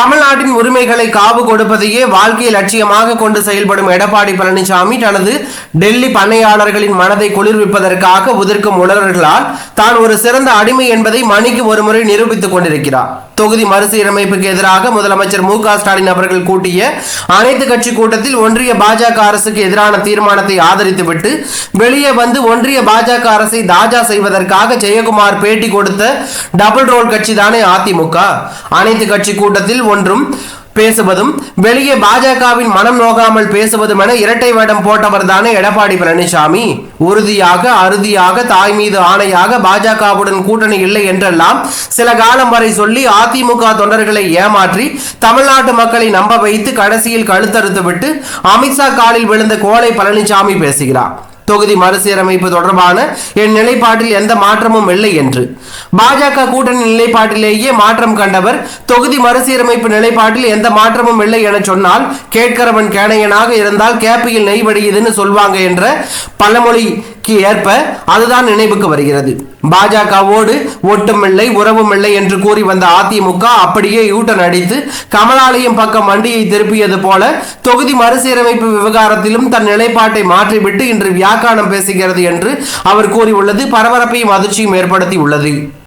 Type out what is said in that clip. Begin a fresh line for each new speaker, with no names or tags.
தமிழ்நாட்டின் உரிமைகளை காவு கொடுப்பதையே வாழ்க்கையை லட்சியமாக கொண்டு செயல்படும் எடப்பாடி பழனிசாமி தனது டெல்லி பண்ணையாளர்களின் மனதை குளிர்விப்பதற்காக உதிர்க்கும் உணர்வுகளால் தான் ஒரு சிறந்த அடிமை என்பதை மணிக்கு ஒருமுறை நிரூபித்துக் கொண்டிருக்கிறார். தொகுதி மறுசீரமைப்புக்கு எதிராக முதலமைச்சர் மு ஸ்டாலின் அவர்கள் கூட்டிய அனைத்து கட்சி கூட்டத்தில் ஒன்றிய பாஜக அரசுக்கு எதிரான தீர்மானத்தை ஆதரித்துவிட்டு வெளியே வந்து ஒன்றிய பாஜக அரசை தாஜா செய்வதற்காக ஜெயக்குமார் பேட்டி கொடுத்த டபுள் ரோல் கட்சி தானே அதிமுக. அனைத்து கட்சி கூட்டத்தில் ஒன்றும் பேசுவதும் வெளியே பாஜகவின் மனம் நோகாமல் பேசுவதும் என இரட்டை வேடம் போட்டவர் தானே எடப்பாடி பழனிசாமி. உறுதியாக அறுதியாக தாய் மீது ஆணையாக பாஜகவுடன் கூட்டணி இல்லை என்றெல்லாம் சில காலம் வரை சொல்லி அதிமுக தொண்டர்களை ஏமாற்றி தமிழ்நாட்டு மக்களை நம்ப வைத்து கடைசியில் கழுத்தறுத்து விட்டு அமித்ஷா காலில் விழுந்த கோலை பழனிசாமி பேசுகிறார். தொகுதி மறுசீரமைப்பு தொடர்பான என் நிலைப்பாட்டில் எந்த மாற்றமும் இல்லை என்று. பாஜக கூட்டணி நிலைப்பாட்டிலேயே மாற்றம் கண்டவர் தொகுதி மறுசீரமைப்பு நிலைப்பாட்டில் எந்த மாற்றமும் இல்லை என சொன்னால் கேட்கிறவன் கேணையனாக இருந்தால் கேப்பியில் நெய் வடியுதுன்னு சொல்வாங்க என்ற பழமொழிக்கு ஏற்ப அதுதான் நினைவுக்கு வருகிறது. பாஜகவோடு ஒட்டுமில்லை உறவுமில்லை என்று கூறி வந்த அதிமுக அப்படியே யூட்டன் அடித்து கமலாலயம் பக்கம் வண்டியை திருப்பியது போல தொகுதி மறுசீரமைப்பு விவகாரத்திலும் தன் நிலைப்பாட்டை மாற்றிவிட்டு இன்று வியாக்கானம் பேசுகிறது என்று அவர் கூறியுள்ளது. பரபரப்பையும் அதிர்ச்சியும் ஏற்படுத்தி உள்ளது